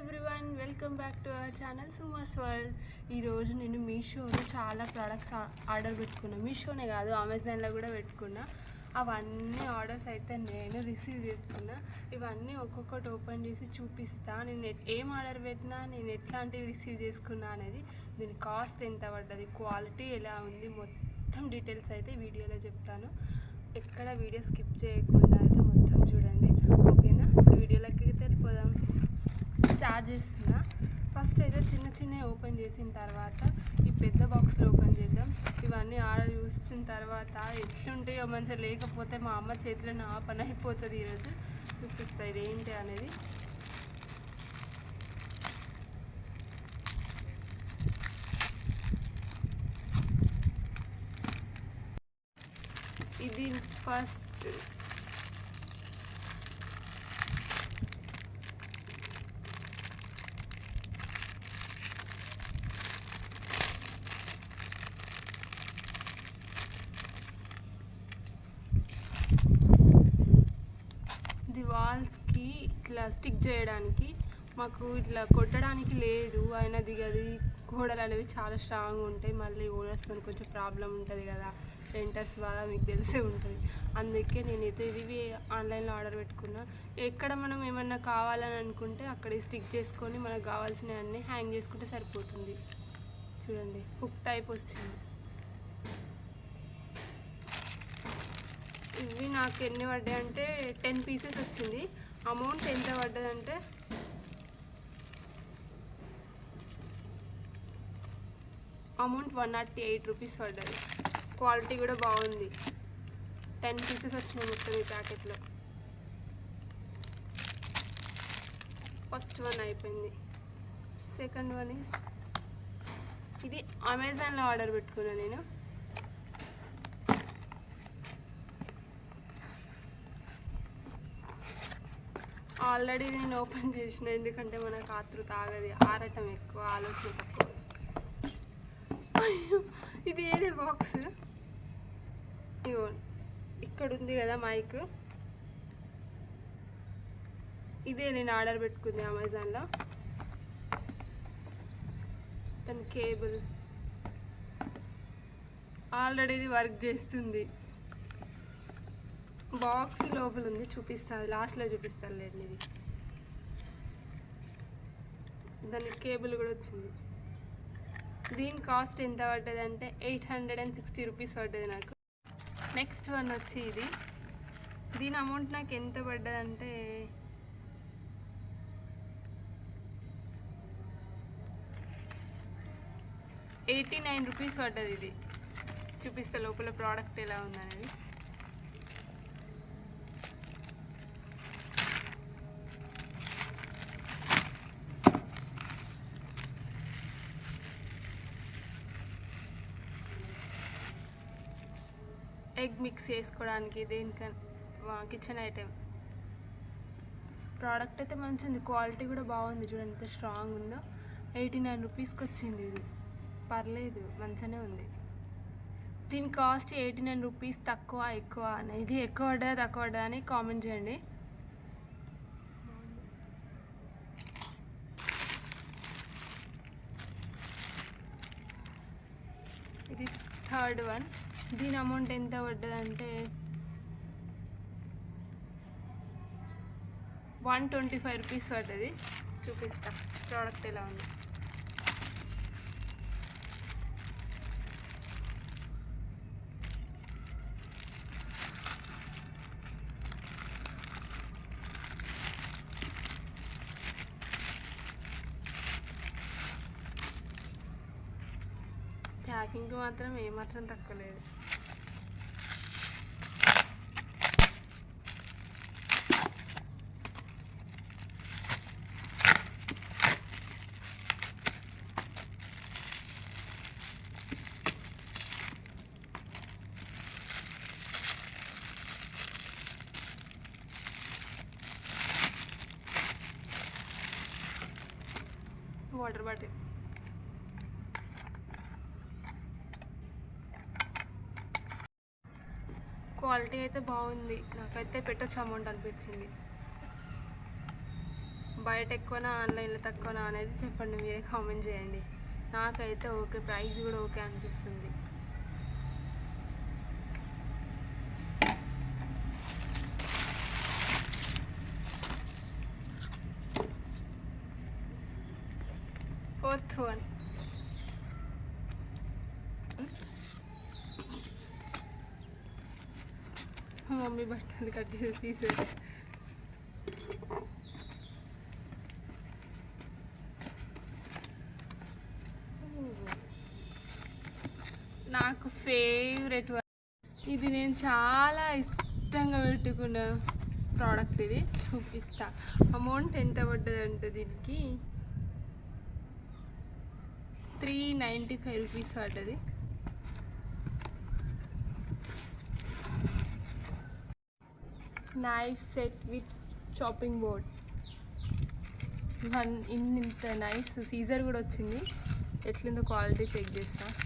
Everyone welcome back to our channel Suma's world ఈరోజు నేను మీషోలో చాలా ప్రోడక్ట్స్ ఆర్డర్ పెట్టుకున్నా. మీషోనే కాదు అమెజాన్లో కూడా పెట్టుకున్నా. అవన్నీ ఆర్డర్స్ అయితే నేను రిసీవ్ చేసుకున్నా. ఇవన్నీ ఒక్కొక్కటి ఓపెన్ చేసి చూపిస్తా. నేను ఏం ఆర్డర్ పెట్టినా నేను ఎట్లాంటివి రిసీవ్ చేసుకున్నా అనేది దీని కాస్ట్ ఎంత పడ్డది క్వాలిటీ ఎలా ఉంది మొత్తం డీటెయిల్స్ అయితే వీడియోలో చెప్తాను. ఎక్కడ వీడియో స్కిప్ చేయకుండా అయితే మొత్తం చూడండి. ఓకేనా వీడియోలోకి వెళ్ళిపోదాం. స్టార్ట్ చేస్తున్నా ఫస్ట్ అయితే చిన్న చిన్న ఓపెన్ చేసిన తర్వాత ఈ పెద్ద బాక్స్లో ఓపెన్ చేద్దాం. ఇవన్నీ ఆర్డర్ చూసిన తర్వాత ఎట్లుంటాయో మంచిగా లేకపోతే మా అమ్మ చేతిలో నా పని అయిపోతుంది ఈరోజు. చూపిస్తాయి ఏంటి అనేది. ఇది ఫస్ట్ ఇది వాల్స్కి ఇట్లా స్టిక్ చేయడానికి మాకు ఇట్లా కొట్టడానికి లేదు. అయినది అది గోడలు అనేవి చాలా స్ట్రాంగ్ ఉంటాయి. మళ్ళీ ఓడర్స్తో కొంచెం ప్రాబ్లం ఉంటుంది కదా. రెంటర్స్ బాగా మీకు తెలిసే ఉంటుంది. అందుకే నేనైతే ఇవి ఆన్లైన్లో ఆర్డర్ పెట్టుకున్నా. ఎక్కడ మనం ఏమన్నా కావాలని అనుకుంటే అక్కడ స్టిక్ చేసుకొని మనకు కావాల్సినవన్నీ హ్యాంగ్ చేసుకుంటే సరిపోతుంది. చూడండి. హుక్ టైప్ వచ్చింది. ఇవి నాకు ఎన్ని పడ్డాయి అంటే టెన్ పీసెస్ వచ్చింది. అమౌంట్ ఎంత పడ్డదంటే? Amount one nought eight rupees పడ్డది. క్వాలిటీ కూడా బాగుంది. టెన్ పీసెస్ వచ్చినాయి మొత్తం ఈ ప్యాకెట్లో. ఫస్ట్ వన్ అయిపోయింది. సెకండ్ వన్ ఇది అమెజాన్లో ఆర్డర్ పెట్టుకున్నాను నేను. ఆల్రెడీ నేను ఓపెన్ చేసిన ఎందుకంటే మనకు ఆతృత ఆగది. ఆరటం ఎక్కువ ఆలోచన తక్కువ. ఇది ఏదే బాక్స్? ఇగో ఇక్కడ ఉంది కదా మైక్. ఇదే నేను ఆర్డర్ పెట్టుకుంది అమెజాన్లో. దాని కేబుల్. ఆల్రెడీ ఇది వర్క్ చేస్తుంది. బాక్స్ లోపల ఉంది చూపిస్తుంది. లాస్ట్లో చూపిస్తాను లేండి ఇది. దానికి కేబుల్ కూడా వచ్చింది. దీని కాస్ట్ ఎంత పడ్డది అంటే eight hundred and sixty rupees పడ్డది నాకు. నెక్స్ట్ వన్ వచ్చి ఇది. దీని అమౌంట్ నాకు ఎంత పడ్డది అంటే ఎయిటీ నైన్ రూపీస్ పడ్డది ఇది. చూపిస్తా లోపల ప్రోడక్ట్ ఎలా ఉందనేది. మిక్స్ చేసుకోవడానికి దేనికన్నా కిచెన్ ఐటెం ప్రోడక్ట్ అయితే మంచిగా ఉంది క్వాలిటీ కూడా బాగుంది చూడండి ఎంత స్ట్రాంగ్ ఉందో. ఎయిటీ నైన్ రూపీస్కి వచ్చింది ఇది. పర్లేదు మంచిగానే ఉంది. దీని కాస్ట్ ఎయిటీ నైన్ రూపీస్ తక్కువ ఎక్కువ అనేది ఎక్కువ పడ్డా తక్కువ పడ్డా అని కామెంట్ చేయండి. ఇది థర్డ్ వన్ దీని అమౌంట్ ఎంత పడ్డదంటే వన్ ట్వంటీ ఫైవ్ రూపీస్ పడ్డది. చూపిస్తా. ప్రోడక్ట్ ఎలా ఉంది? మాత్రం ఏమాత్రం తక్కువ లేదు. Water bottle. క్వాలిటీ అయితే బాగుంది. నాకైతే పెట్టచ్చు అమౌంట్ అనిపించింది. బయట ఎక్కువనా ఆన్లైన్లో తక్కువనా అనేది చెప్పండి మీరే కామెంట్ చేయండి. నాకైతే ఓకే ప్రైస్ కూడా ఓకే అనిపిస్తుంది. Fourth one. మమ్మీ బట్టలు కట్ చేసి తీసేది నాకు ఫేవరెట్ ఇది నేను చాలా ఇష్టంగా పెట్టుకున్న ప్రోడక్ట్ ఇది. చూపిస్తా. అమౌంట్ ఎంత పడ్డదంటే దీనికి? త్రీ నైంటీ ఫైవ్ రూపీస్ పడ్డది. Knife set with chopping board one ఇంత నైఫ్స్ సీజర్ కూడా వచ్చింది. ఎట్లుందో క్వాలిటీ చెక్ చేస్తాను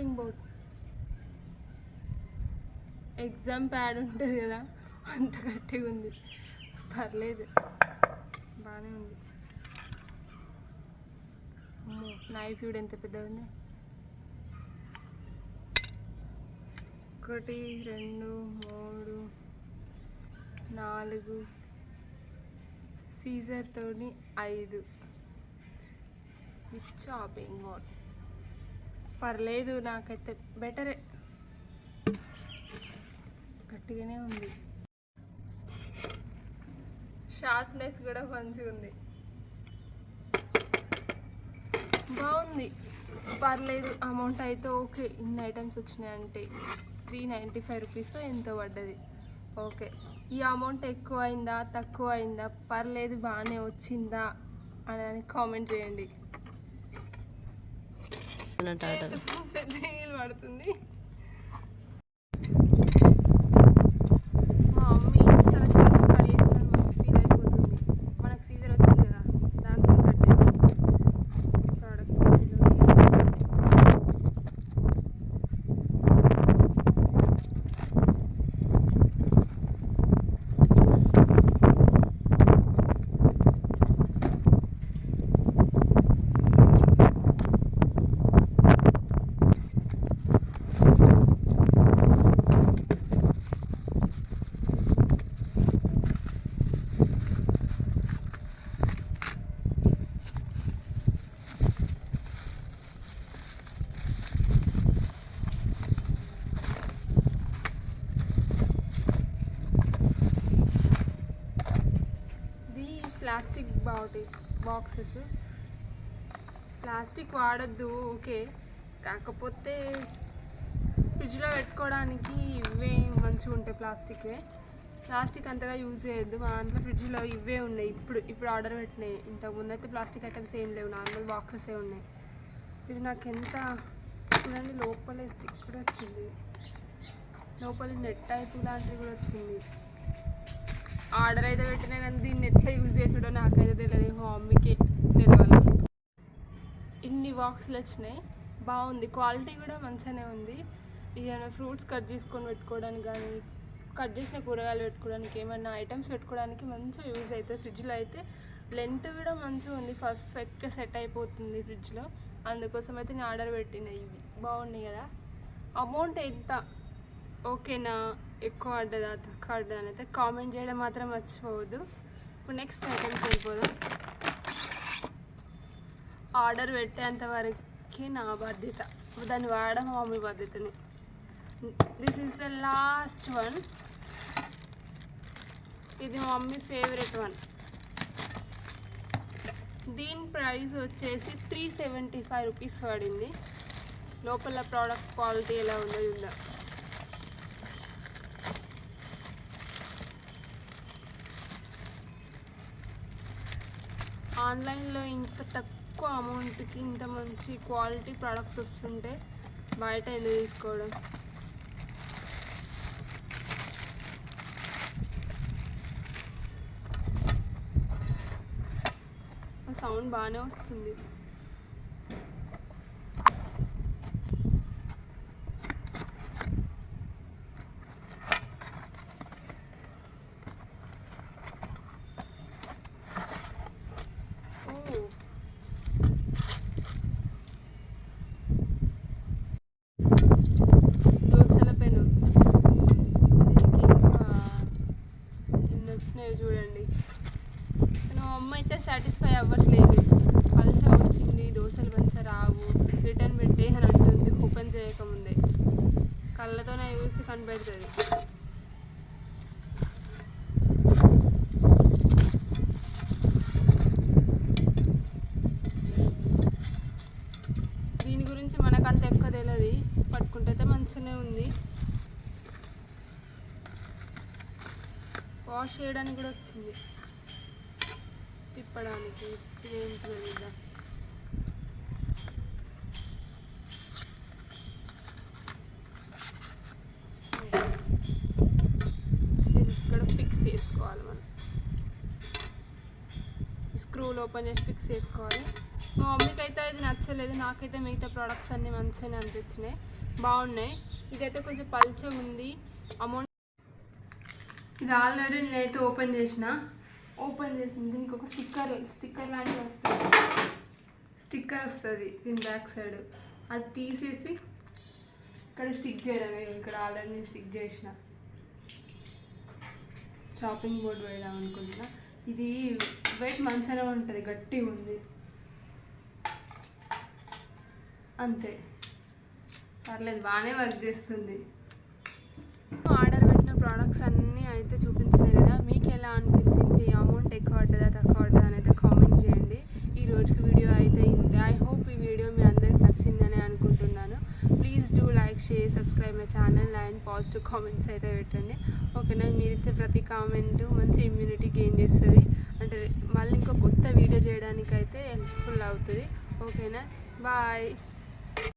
చాపింగ్ బోర్డ్. ఎగ్జామ్ ప్యాడ్ ఉంటుంది కదా అంత గట్టిగా ఉంది. పర్లేదు. బాగానే ఉంది. నైఫ్ కూడా ఎంత పెద్దగా ఉంది. ఒకటి రెండు మూడు నాలుగు సీజర్తోని ఐదు. ఇది షాపింగ్ పర్లేదు నాకైతే బెటరే. గట్టిగానే ఉంది. షార్ప్నెస్ కూడా మంచిగా ఉంది. బాగుంది. పర్లేదు అమౌంట్ అయితే ఓకే. ఇన్ని ఐటమ్స్ వచ్చినాయంటే త్రీ నైంటీ ఫైవ్ రూపీస్ ఎంతో పడ్డది. ఓకే. ఈ అమౌంట్ ఎక్కువ అయిందా తక్కువ అయిందా పర్లేదు బాగానే వచ్చిందా? అని కామెంట్ చేయండి. పెద్ద నీళ్ళు పడుతుంది మా మమ్మీ తన చేతిలో పడేసిన మస్తు ఫీల్ అయిపోతుంది మనకు సీజర్ వచ్చింది కదా దాంతో కట్టేది ఈ ప్రోడక్ట్ ఇది ప్లాస్టిక్ బాటి బాక్సెస్. ప్లాస్టిక్ వాడద్దు ఓకే. కాకపోతే ఫ్రిడ్జ్లో పెట్టుకోవడానికి ఇవే మంచిగా ఉంటాయి ప్లాస్టిక్వే. ప్లాస్టిక్ అంతగా యూజ్ చేయొద్దు. మా దాంట్లో ఫ్రిడ్జ్లో ఇవే ఉన్నాయి. ఇప్పుడు ఇప్పుడు ఆర్డర్ పెట్టినాయి. ఇంతకుముందు అయితే ప్లాస్టిక్ ఐటమ్స్ ఏం లేవు. నార్మల్ బాక్సెసే ఉన్నాయి. ఇది నాకు ఎంత చూడండి లోపల స్టిక్ కూడా వచ్చింది. లోపలి నెట్ టైప్ లాంటిది కూడా వచ్చింది. ఆర్డర్ అయితే పెట్టినా కానీ దీన్ని ఎట్లా యూజ్ చేసాడో నాకైతే తెలియదు మా మమ్మీకి తెలియాలి ఇన్ని బాక్సులు వచ్చినాయి. బాగుంది. క్వాలిటీ కూడా మంచిగానే ఉంది. ఏదైనా ఫ్రూట్స్ కట్ చేసుకొని పెట్టుకోవడానికి కానీ కట్ చేసిన కూరగాయలు పెట్టుకోవడానికి ఏమైనా ఐటమ్స్ పెట్టుకోవడానికి మంచిగా యూజ్ అవుతుంది ఫ్రిడ్జ్లో అయితే లెంత్ కూడా మంచిగా ఉంది. పర్ఫెక్ట్గా సెట్ అయిపోతుంది ఫ్రిడ్జ్లో. అందుకోసం అయితే నేను ఆర్డర్ పెట్టిన ఇవి. బాగున్నాయి కదా. అమౌంట్ ఎంత? ఓకేనా ఎక్కువ ఆడదా తక్కువ ఆడదా అని అయితే కామెంట్ చేయడం మాత్రం మర్చిపోవద్దు. ఇప్పుడు నెక్స్ట్ ఐటమ్కి వెళ్ళిపోదాం ఆర్డర్ పెట్టేంత వరకు నా బాధ్యత. దాన్ని వాడడం మమ్మీ బాధ్యతని. This is the last one ఇది మమ్మీ ఫేవరెట్ వన్ దీని ప్రైస్ వచ్చేసి త్రీ సెవెంటీ ఫైవ్ రూపీస్ పడింది. లోపల ప్రోడక్ట్ క్వాలిటీ ఎలా ఉందో చూద్దాం. ఆన్లైన్లో ఇంత తక్కువ అమౌంట్కి ఇంత మంచి క్వాలిటీ ప్రొడక్ట్స్ వస్తుంటే బయట ఎందుకు తీసుకోవడం? సౌండ్ బాగానే వస్తుంది ఓ దోసల పెను దీనికి ఇంకా ఎన్ని వచ్చినాయో చూడండి మా అమ్మ అయితే సాటిస్ఫై అవ్వట్లేదు. పల్చ వచ్చింది దోశలు మంచిగా రావు రిటర్న్ పెట్టే అని అంటుంది ఓపెన్ చేయకముందే. కళ్ళతోనే చూసి కనిపెడుతుంది. దీని గురించి మనకు అంత ఎక్కువ తెలియదు పట్టుకుంటే అయితే మంచిగానే ఉంది. వాష్ చేయడానికి కూడా వచ్చింది. తిప్పడానికి ఇదేంటి ఇక్కడ ఫిక్స్ చేసుకోవాలి మనం. స్క్రూలు ఓపెన్ చేసి ఫిక్స్ చేసుకోవాలి. మా మమ్మీకి అయితే ఇది నచ్చలేదు. నాకైతే మిగతా ప్రోడక్ట్స్ అన్నీ మంచిగానే అనిపించినాయి. బాగున్నాయి. ఇదైతే కొంచెం పల్చగా ఉంది. అమౌంట్ ఇది ఆల్రెడీ నేనైతే ఓపెన్ చేసిన. ఓపెన్ చేసింది. దీనికి ఒక స్టిక్కర్ స్టిక్కర్ లాంటివి వస్తుంది. స్టిక్కర్ వస్తుంది దీని బ్యాక్ సైడ్. అది తీసేసి ఇక్కడ స్టిక్ చేయడమే. ఇక్కడ ఆల్రెడీ నేను స్టిక్ చేసిన. షాపింగ్ బోర్డ్ వెళ్దాం అనుకుంటున్నా ఇది వెయిట్ మంచిగానే ఉంటుంది గట్టిగా ఉంది. అంతే. పర్లేదు బాగానే వర్క్ చేస్తుంది ఆర్డర్ పెట్టిన ప్రోడక్ట్స్ అన్నీ అయితే చూపించినాయి కదా మీకు ఎలా అనిపించింది అమౌంట్ ఎక్కువ పడ్డదా తక్కువ పడ్డదా అని అయితే కామెంట్ చేయండి ఈ రోజుకి వీడియో అయితే ఇంతే ఐ హోప్ ఈ వీడియో మీ అందరికి నచ్చిందని అనుకుంటున్నాను please do like share subscribe my channel and positive comments అయితే పెట్టండి. ఓకేనా మీరు ఇచ్చే ప్రతి కామెంట్ మంచి ఇమ్యూనిటీ గెయిన్ చేస్తుంది. అంటే మళ్ళీ ఇంకో కొత్త వీడియో చేయడానికి అయితే హెల్ప్ఫుల్ అవుతుంది ఓకేనా బాయ్